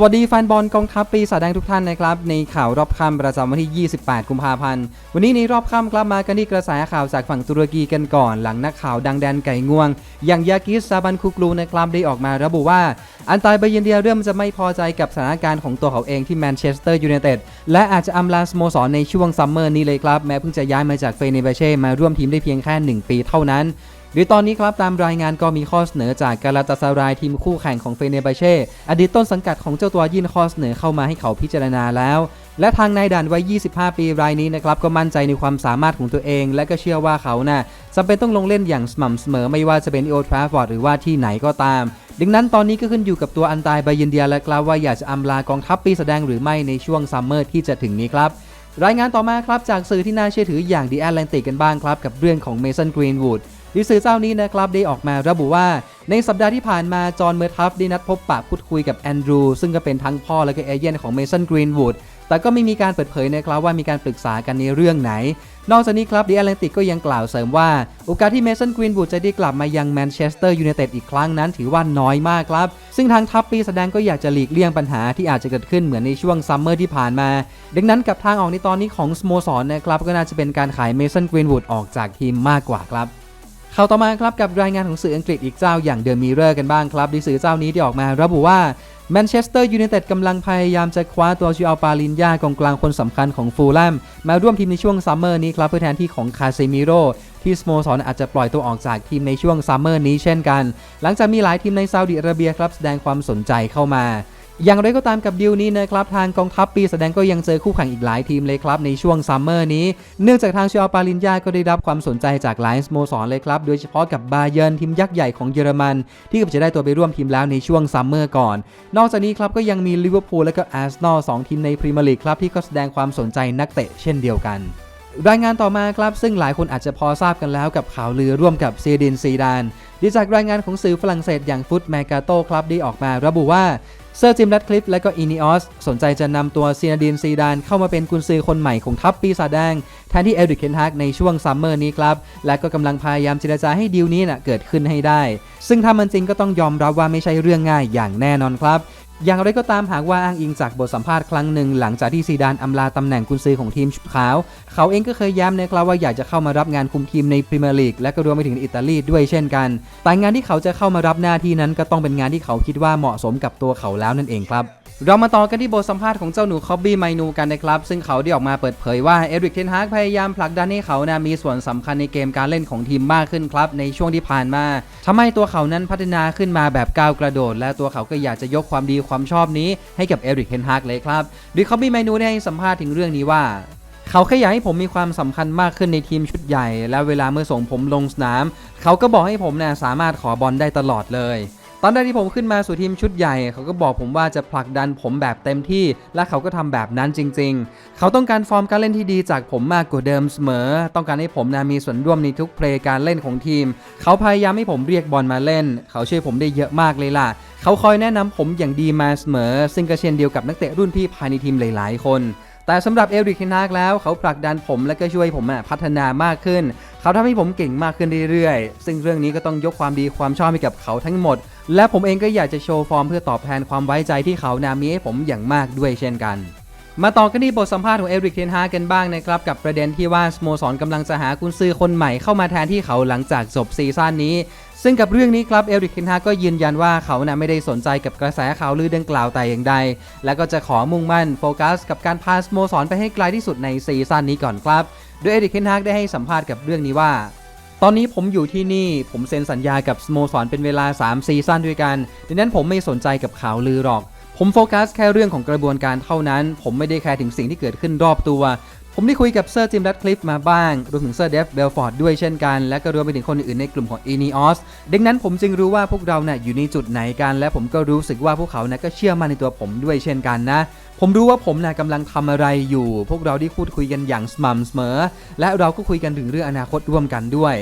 สวัสดีแฟนบอลกองทัพปีศาจแดงทุกท่านนะครับ ในข่าวรอบค่ำประจำวันที่ 28 กุมภาพันธ์ วันนี้ในรอบค่ำกลับมากันที่กระแสข่าวจากฝั่งตุรกีกันก่อน หลังนักข่าวดังแดนไก่งวง อย่างยากิสซาบันคุกลูนะครับได้ออกมาระบุว่า อันตายเบยินเดียเริ่มจะไม่พอใจกับสถานการณ์ของตัวเขาเองที่แมนเชสเตอร์ยูไนเต็ดและอาจจะอำลาสโมสรในช่วงซัมเมอร์นี้เลยครับแม้เพิ่งจะย้ายมาจากเฟเนเบเช่มาร่วมทีมได้เพียงแค่ 1 ปีเท่านั้น โดยตอนนี้ครับตามรายงานก็มีข้อเสนอจากกาลาตาซารายทีมคู่แข่งของเฟเนเบเช่อดีตต้นสังกัดของเจ้าตัวยื่นข้อเสนอเข้ามาให้เขาพิจารณาแล้ว และทางนายด่านวัย 25 ปีรายนี้นะครับก็มั่นใจในความสามารถของตัวเอง และก็เชื่อว่าเขาน่ะจำเป็นต้องลงเล่นอย่างสม่ำเสมอไม่ว่าจะเป็นโอทราฟอร์ดหรือว่าที่ไหนก็ตาม ดังนั้นตอนนี้ก็ขึ้นอยู่กับตัวอันตายบายินเดียและกล่าวว่าอยากจะอำลากองทัพปีแสดงหรือไม่ในช่วงซัมเมอร์ที่จะถึงนี้ครับรายงานต่อมาครับจากสื่อที่น่าเชื่อถืออย่าง The Atlantic กันบ้างครับกับเรื่องของเมสันกรีนวู ดิสื่อเจ้านี้นะครับได้ออกมาระบุว่า ในสัปดาห์ที่ผ่านมาจอห์นเมอร์ทัฟได้นัดพบปะพูดคุยกับแอนดรู ซึ่งก็เป็นทั้งพ่อและก็เอเย่นของเมสันกรีนวูดแต่ก็ไม่มีการเปิดเผยนะครับว่ามีการปรึกษากันในเรื่องไหน นอกจากนี้ครับ The Atlantic ก็ยังกล่าวเสริมว่า โอกาสที่เมสันกรีนวูดจะได้กลับมายังแมนเชสเตอร์ยูไนเต็ดอีกครั้งนั้นถือว่าน้อยมากครับ ซึ่งทางทัพปีแสดงก็อยากจะหลีกเลี่ยงปัญหาที่อาจจะเกิดขึ้นเหมือนในช่วงซัมเมอร์ที่ผ่านมา ดังนั้นกับทางออกในตอนนี้ของสโมสรนะครับก็น่าจะเป็นการขายเมสันกรีนวูดออกจากทีมมากกว่าครับ ข่าวต่อมาครับกับรายงานของสื่ออังกฤษอีกเจ้าอย่างเดอะมิเรอร์กันบ้างครับดีสื่อเจ้านี้ที่ออกมา ระบุว่าแมนเชสเตอร์ยูไนเต็ดกำลังพยายามจะคว้าตัวชิอัลปาลินยากองกลางคนสำคัญของฟูลแลมมาร่วมทีมในช่วงซัมเมอร์นี้ครับเพื่อแทนที่ของคาเซมิโรที่สโมสรอาจจะปล่อยตัวออกจากทีมในช่วงซัมเมอร์นี้เช่นกัน หลังจากมีหลายทีมในซาอุดิอาระเบียครับแสดงความสนใจเข้ามา อย่างไรก็ตามกับดีลนี้นะครับทางกองทัพปีแสดงก็ยังเจอคู่แข่งอีกหลายทีมเลยครับในช่วงซัมเมอร์นี้ เนื่องจากทางชิอัลปาลินยาก็ได้รับความสนใจจากหลายสโมสรเลยครับโดยเฉพาะกับบาเยิร์นทีมยักษ์ใหญ่ของเยอรมัน ที่ก็จะได้ตัวไปร่วมทีมแล้วในช่วงซัมเมอร์ก่อน นอกจากนี้ครับก็ยังมีลิเวอร์พูลและก็อาร์เซนอลสองทีมในพรีเมียร์ลีกครับที่ก็แสดงความสนใจนักเตะเช่นเดียวกันรายงานต่อมาครับ ซึ่งหลายคนอาจจะพอทราบกันแล้วกับข่าวลือร่วมกับเซดินซีดานดีจากรายงานของสื่อฝรั่งเศสอย่างฟุตแมกาโตครับได้ออกมาระบุว่า เซอร์จิมแรดคลิฟและก็อินิออสสนใจจะนำตัวซีนาดีนซีดานเข้ามาเป็นกุนซือคนใหม่ของทัพปีศาจแดง แทนที่เอลดิกเคนฮากในช่วงซัมเมอร์นี้ครับ และก็กำลังพยายามเจรจาให้ดีลนี้น่ะเกิดขึ้นให้ได้ ซึ่งถ้ามันจริงก็ต้องยอมรับว่าไม่ใช่เรื่องง่ายอย่างแน่นอนครับ อย่างไรก็ตามหากว่าอ้างอิงจากบทสัมภาษณ์ครั้งหนึ่งหลังจากที่ซีดานอำลาตำแหน่งกุนซือของทีมชุดขาว เขาเองก็เคยย้ำนะครับว่าอยากจะเข้ามารับงานคุมทีมในพรีเมียร์ลีกและก็รวมไปถึงอิตาลีด้วยเช่นกัน แต่งานที่เขาจะเข้ามารับหน้าที่นั้นก็ต้องเป็นงานที่เขาคิดว่าเหมาะสมกับตัวเขาแล้วนั่นเองครับเรามาต่อกันที่บทสัมภาษณ์ของเจ้าหนูคอบบี้ไมนูกันนะครับ ซึ่งเขาได้ออกมาเปิดเผยว่าเอริกเทนฮากพยายามผลักดันให้เขานะมีส่วนสำคัญในเกมการเล่นของทีมมากขึ้นครับ ในช่วงที่ผ่านมาทำให้ตัวเขานั้นพัฒนาขึ้นมาแบบก้าวกระโดด และตัวเขาก็อยากจะยกความดีความชอบนี้ให้กับเอริกเฮนฮากเลยครับโดยคอบบี้ไมนูได้ให้สัมภาษณ์ถึงเรื่องนี้ว่าเขาแค่อยากให้ผมมีความสำคัญมากขึ้นในทีมชุดใหญ่ และเวลาเมื่อส่งผมลงสนาม เขาก็บอกให้ผมเนี่ยสามารถขอบอลได้ตลอดเลย ตอนแรกที่ผมขึ้นมาสู่ทีมชุดใหญ่ เขาก็บอกผมว่าจะผลักดันผมแบบเต็มที่ และเขาก็ทำแบบนั้นจริง ๆ เขาต้องการฟอร์มการเล่นที่ดีจากผมมากกว่าเดิมเสมอ ต้องการให้ผมนะมีส่วนร่วมในทุกเพลย์การเล่นของทีม เขาพยายามให้ผมเรียกบอลมาเล่น เขาช่วยผมได้เยอะมากเลยล่ะ เขาคอยแนะนำผมอย่างดีมาเสมอ ซึ่งก็เช่นเดียวกับนักเตะรุ่นพี่ภายในทีมหลาย ๆ คนแต่สำหรับเอริกเฮนากแล้วเขาผลักดันผมและก็ช่วยผมพัฒนามากขึ้น เขาทำให้ผมเก่งมากขึ้นเรื่อยๆ ซึ่งเรื่องนี้ก็ต้องยกความดีความชอบให้กับเขาทั้งหมด และผมเองก็อยากจะโชว์ฟอร์มเพื่อตอบแทนความไว้ใจที่เขานามีให้ผมอย่างมากด้วยเช่นกัน มาต่อกันที่บทสัมภาษณ์ของเอริกเทนฮากันบ้างนะครับ กับประเด็นที่ว่าสโมสรกำลังจะหากุนซือคนใหม่เข้ามาแทนที่เขาหลังจากจบซีซั่นนี้ ซึ่งกับเรื่องนี้ครับเอริกเทนฮาก็ยืนยันว่าเขานะไม่ได้สนใจกับกระแสข่าวลือดังกล่าวแต่อย่างใด และก็จะขอมุ่งมั่นโฟกัส กับการพาสโมสรไปให้ไกลที่สุดในซีซั่นนี้ก่อนครับโดยเอริกเทนฮาได้ให้สัมภาษณ์กับเรื่องนี้ว่า ตอนนี้ผมอยู่ที่นี่ผมเซ็นสัญญากับสโมสรเป็นเวลา 3 ซีซั่นด้วยกัน ดังนั้นผมไม่สนใจกับข่าวลือหรอก ผมโฟกัสแค่เรื่องของกระบวนการเท่านั้น ผมไม่ได้แคร์ถึงสิ่งที่เกิดขึ้นรอบตัว ผมได้คุยกับเซอร์จิมรัดคลิฟมาบ้างรวมถึงเซอร์เดฟเบลฟอร์ดด้วยเช่นกัน และก็รวมไปถึงคนอื่นๆในกลุ่มของอีนีออสดังนั้นผมจึงรู้ว่าพวกเราเนี่ยอยู่ในจุดไหนกัน และผมก็รู้สึกว่าพวกเขาเนี่ยก็เชื่อมั่นในตัวผมด้วยเช่นกันนะผมรู้ว่าผมนะกำลังทำอะไรอยู่ พวกเราได้พูดคุยกันอย่างสม่ำเสมอ และเราก็คุยกันถึงเรื่องอนาคตร่วมกันด้วย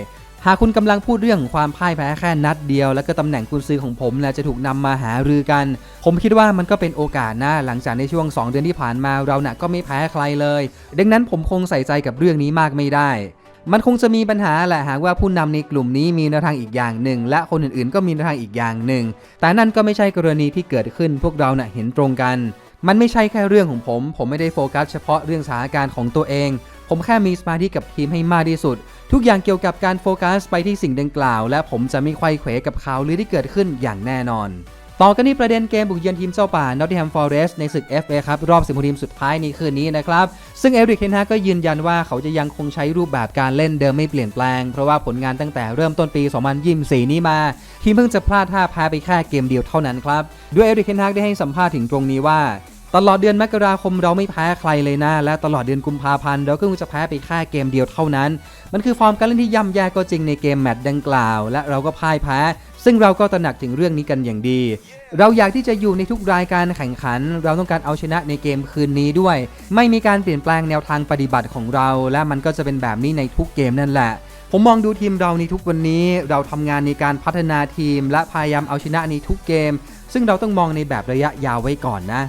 หากคุณกำลังพูดเรื่องของความพ่ายแพ้แค่นัดเดียว แล้วก็ตำแหน่งกุนซือของผมนะจะถูกนำมาหารือกัน ผมคิดว่ามันก็เป็นโอกาสนะหลังจากในช่วง 2 เดือนที่ผ่านมาเรานะ่ะก็ไม่แพ้ใครเลย ดังนั้นผมคงใส่ใจกับเรื่องนี้มากไม่ได้ มันคงจะมีปัญหาแหละหากว่าผู้นำในกลุ่มนี้มีแนวทางอีกอย่างหนึ่ง และคนอื่นๆ ก็มีแนวทางอีกอย่างหนึ่ง แต่นั่นก็ไม่ใช่กรณีที่เกิดขึ้นพวกเราเน่ะเห็นตรงกัน มันไม่ใช่แค่เรื่องของผม ผมไม่ได้โฟกัสเฉพาะเรื่องสถานการณ์ของตัวเอง ผมแค่มีสมาธิกับทีมให้มากที่สุด ทุกอย่างเกี่ยวกับการโฟกัสไปที่สิ่งดังกล่าว และผมจะไม่ไขว้เขวกับข่าวลือที่เกิดขึ้นอย่างแน่นอน ต่อกันที่ประเด็นเกมบุกเยือนทีมเจ้าป่า Nottingham Forest ในศึก FA ครับรอบสิบทีมสุดท้ายในคืนนี้นะครับ ซึ่งเอริกเทนฮากก็ยืนยันว่าเขาจะยังคงใช้รูปแบบการเล่นเดิมไม่เปลี่ยนแปลง เพราะว่าผลงานตั้งแต่เริ่มต้นปี 2024 นี้มาทีมเพิ่งจะพลาดท่าแพ้ไปแค่เกมเดียวเท่านั้นครับด้วยเอริกเทนฮากได้ให้สัมภาษณ์ถึงตรงนี้ว่า ตลอดเดือนมกราคมเราไม่แพ้ใครเลยนะ และตลอดเดือนกุมภาพันธ์เราก็เพิ่งจะแพ้ไปแค่เกมเดียวเท่านั้น มันคือฟอร์มการเล่นที่ย่ำแย่ก็จริงในเกมแมตช์ดังกล่าว และเราก็พ่ายแพ้ ซึ่งเราก็ตระหนักถึงเรื่องนี้กันอย่างดี เราอยากที่จะอยู่ในทุกรายการแข่งขัน เราต้องการเอาชนะในเกมคืนนี้ด้วย ไม่มีการเปลี่ยนแปลงแนวทางปฏิบัติของเรา และมันก็จะเป็นแบบนี้ในทุกเกมนั่นแหละผมมองดูทีมเราในทุกวันนี้ เราทำงานในการพัฒนาทีม และพยายามเอาชนะในทุกเกม ซึ่งเราต้องมองในแบบระยะยาวไว้ก่อนนะ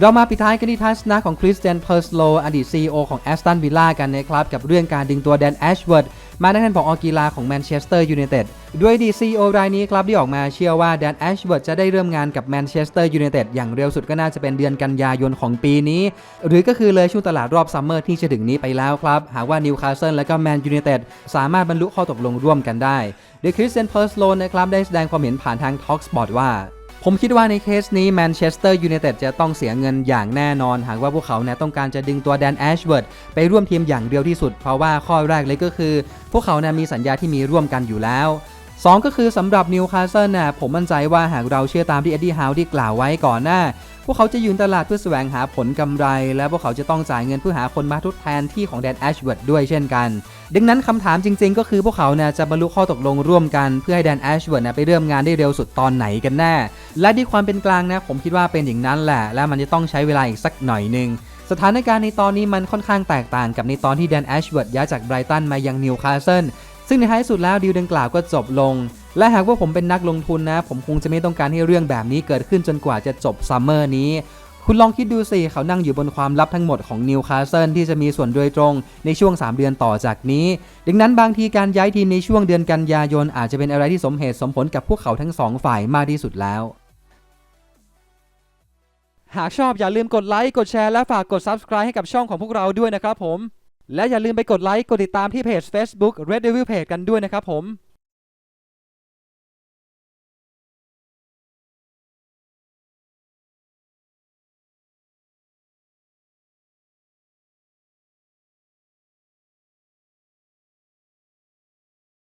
เรามาปิดท้ายกันที่ทัศนะของคริสเตียนเพอร์สโลอดีต CEO ของแอสตันวิลล่ากันนะครับ กับเรื่องการดึงตัวแดนแอชเวิร์ดมาในแทนผออกีฬาของแมนเชสเตอร์ยูไนเต็ดด้วยดีซีโอรายนี้ครับที่ออกมาเชื่อว่าแดนแอชเวิร์ดจะได้เริ่มงานกับแมนเชสเตอร์ยูไนเต็ดอย่างเร็วสุดก็น่าจะเป็นเดือนกันยายนของปีนี้ หรือก็คือเลยช่วงตลาดรอบซัมเมอร์ที่จะถึงนี้ไปแล้วครับ หากว่านิวคาสเซิลและก็แมนยูไนเต็ดสามารถบรรลุข้อตกลงร่วมกันได้โดยคริสเตียนเพอร์สโลนะครับได้แสดงความเห็นผ่านทาง Talksport ว่า ผมคิดว่าในเคสนี้แมนเชสเตอร์ยูไนเต็ดจะต้องเสียเงินอย่างแน่นอน หากว่าพวกเขาเนี่ยต้องการจะดึงตัวแดนแอชเวิร์ดไปร่วมทีมอย่างเดียวที่สุด เพราะว่าข้อแรกเลยก็คือ พวกเขาเนี่ยมีสัญญาที่มีร่วมกันอยู่แล้ว 2 ก็คือสำหรับนิวคาสเซิลน่ะผมมั่นใจว่าหากเราเชื่อตามที่เอ็ดดี้ฮาวที่กล่าวไว้ก่อนหน้า วกเขาจะยืนตลาดเพื่อแสวงหาผลกำไร และพวกเขาจะต้องจ่ายเงินเพื่อหาคนมาทดแทนที่ของแดนแอชเวิร์ดด้วยเช่นกัน ดังนั้นคำถามจริง ๆ ก็คือพวกเขาเนี่ยจะบรรลุข้อตกลงร่วมกันเพื่อให้แดนแอชเวิร์ดไปเริ่มงานได้เร็วสุดตอนไหนกันแน่ และด้วยความเป็นกลางนะผมคิดว่าเป็นอย่างนั้นแหละ และมันจะต้องใช้เวลาอีกสักหน่อยหนึ่งสถานการณ์ในตอนนี้มันค่อนข้างแตกต่างกับในตอนที่แดนแอชเวิร์ดย้ายจากไบรตันมายังนิวคาสเซิลซึ่งในท้ายสุดแล้วดีลดังกล่าวก็จบลงและหากว่าผมเป็นนักลงทุนนะ ผมคงจะไม่ต้องการให้เรื่องแบบนี้เกิดขึ้นจนกว่าจะจบซัมเมอร์นี้ คุณลองคิดดูสิเขานั่งอยู่บนความลับทั้งหมดของนิวคาสเซิลที่จะมีส่วนโดยตรงในช่วง 3 เดือนต่อจากนี้ ดังนั้นบางทีการย้ายทีมในช่วงเดือนกันยายนอาจจะเป็นอะไรที่สมเหตุสมผลกับพวกเขาทั้งสองฝ่ายมากที่สุดแล้วหากชอบอย่าลืมกดไลค์กดแชร์และฝากกด Subscribe ให้กับช่องของพวกเราด้วยนะครับผม และอย่าลืมไปกดไลค์กดติดตามที่เพจ Facebook Red Devil Page กันด้วยนะครับผม